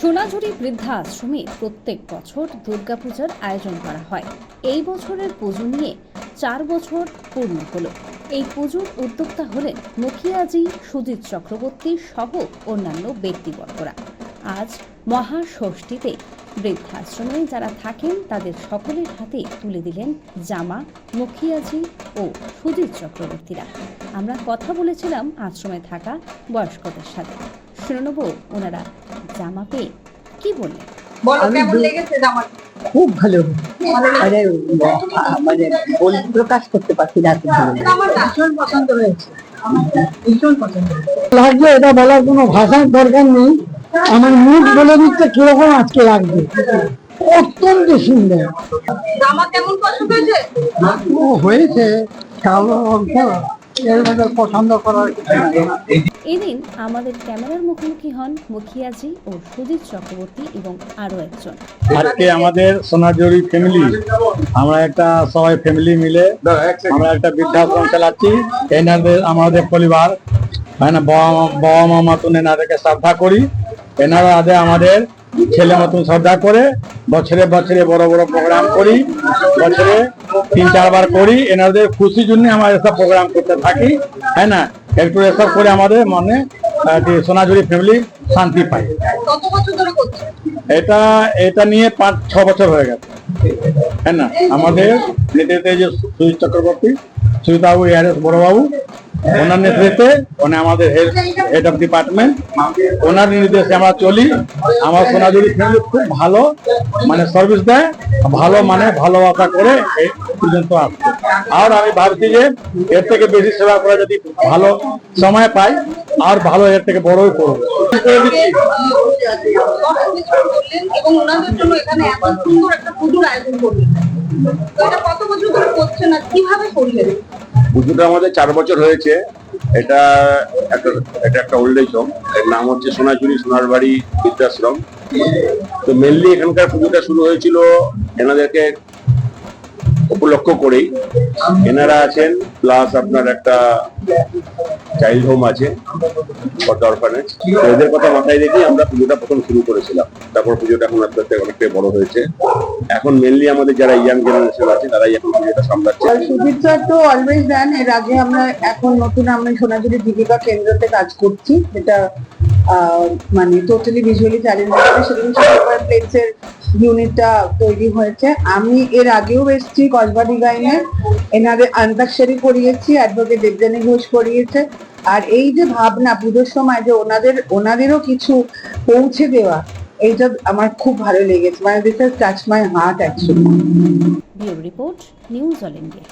সোনাঝুরি বৃদ্ধা আশ্রমে প্রত্যেক বছর দুর্গাপূজার আয়োজন করা হয়। এই বছরের পুজো নিয়ে চার বছর পূর্ণ হলো। এই পুজোর উদ্যোক্তা হলেন মুখিয়াজি, সুজিত চক্রবর্তী সহ অন্যান্য ব্যক্তিবর্গরা। আজ মহাষষ্ঠীতে বৃদ্ধাশ্রমে যারা থাকেন, তাদের সকলের হাতে তুলে দিলেন জামা মুখিয়াজি ও সুজিত চক্রবর্তীরা। আমরা কথা বলেছিলাম আশ্রমে থাকা বয়স্কদের সাথে। শুনে নেব ওনারা জামা পেয়ে কি বললেন বলো কেমন লেগেছে জামাটা? খুব ভালো মানে মানে বল প্রকাশ করতে পারছি না। জামাটা ভীষণ পছন্দ হয়েছে। ভীষণ পছন্দ হয়েছে। এটা বলার কোনো ভাষার দরকার নেই। আমার মুখ বলে দিচ্ছে কীরকম আজকে লাগবে। অত্যন্ত সুন্দর। জামা কেমন পছন্দ হয়েছে? ও হয়েছে পছন্দ করার এদিন আমাদের ক্যামেরার মুখোমুখি হন মুখিয়াজি ও সুজিত চক্রবর্তী এবং আরও একজন। আজকে আমাদের সোনাঝুরি ফ্যামিলি আমরা একটা সবাই ফ্যামিলি মিলে আমরা একটা বৃদ্ধাশ্রম চালাচ্ছি। এনাদের আমাদের পরিবার মানে বাবা মা- বাবা মা মতন এনাদেরকে শ্রদ্ধা করি। এনারা আমাদের ছেলে মতন শ্রদ্ধা করে বছরে বছরে বড় বড় প্রোগ্রাম করি বছরে তিন চারবার করি এনাদের খুশির জন্য আমরা এসব প্রোগ্রাম করতে থাকি হ্যাঁ না? একটু এসব করে আমাদের মনে সোনাঝুরি ফ্যামিলি শান্তি পায়। এটা এটা নিয়ে পাঁচ ছ বছর হয়ে গেছে হ্যাঁ না? আমাদের নেতৃত্বে যে সুজিত চক্রবর্তী সুজিতবাবু বড়বাবু, ওনার নেতৃত্বে উনি আমাদের হেড অফ ডিপার্টমেন্ট ওনার নির্দেশে আমরা চলি। আমার সোনাঝুরি ফ্যামিলি খুব ভালো মানে সার্ভিস দেয়, ভালো মানে ভালোবাসা করে এই পর্যন্ত আসছে। আর আমি ভাবছি যে এর থেকে বেশি সেবা করা যদি ভালো সময় পাই, আর ভালো এর থেকে বড়ই করব। কত বছর ধরে করছেন আর কীভাবে করলেন? পুজোটা আমাদের চার বছর হয়েছে। এটা একটা এটা একটা ওল্ড এজ হোম এর নাম হচ্ছে সোনাঝুরি সোনার বাড়ি বৃদ্ধাশ্রম। তো মেনলি এখানকার পুজোটা শুরু হয়েছিল এনাদেরকে উপলক্ষ করেই। এনারা আছেন প্লাস আপনার একটা চাইল্ড হোম আছে এদের কথা মাথায় রেখে আমরা পুজোটা প্রথম শুরু করেছিলাম। তারপর পুজোটা এখন আস্তে আস্তে অনেকটাই বড় হয়েছে। এখন মেনলি আমাদের যারা ইয়াং জেনারেশন আছে, তারাই এখন পুজোটা সামলাচ্ছে। স্যার তো অলওয়েজ দেন, এর আগে আমরা এখন নতুন আমরা সোনাঝুরি জীবিকা কেন্দ্রতে কাজ করছি, যেটা মানে টোটালি ভিজুয়ালি চ্যালেঞ্জ সেদিন সুপার প্লেটসের ইউনিটটা তৈরি হয়েছে। আমি এর আগেও এসেছি কসবাদি গাইনে। এনাদের আন্তাক্ষরী করিয়েছি অ্যাডভোকেট দেবজানী ঘোষ করিয়েছে। আর এই যে ভাবনা, পুজোর সময় যে ওনাদের, ওনাদেরও কিছু পৌঁছে দেওয়া এইটা আমার খুব ভালো লেগেছে মানে this touch my heart actually bureau report news all India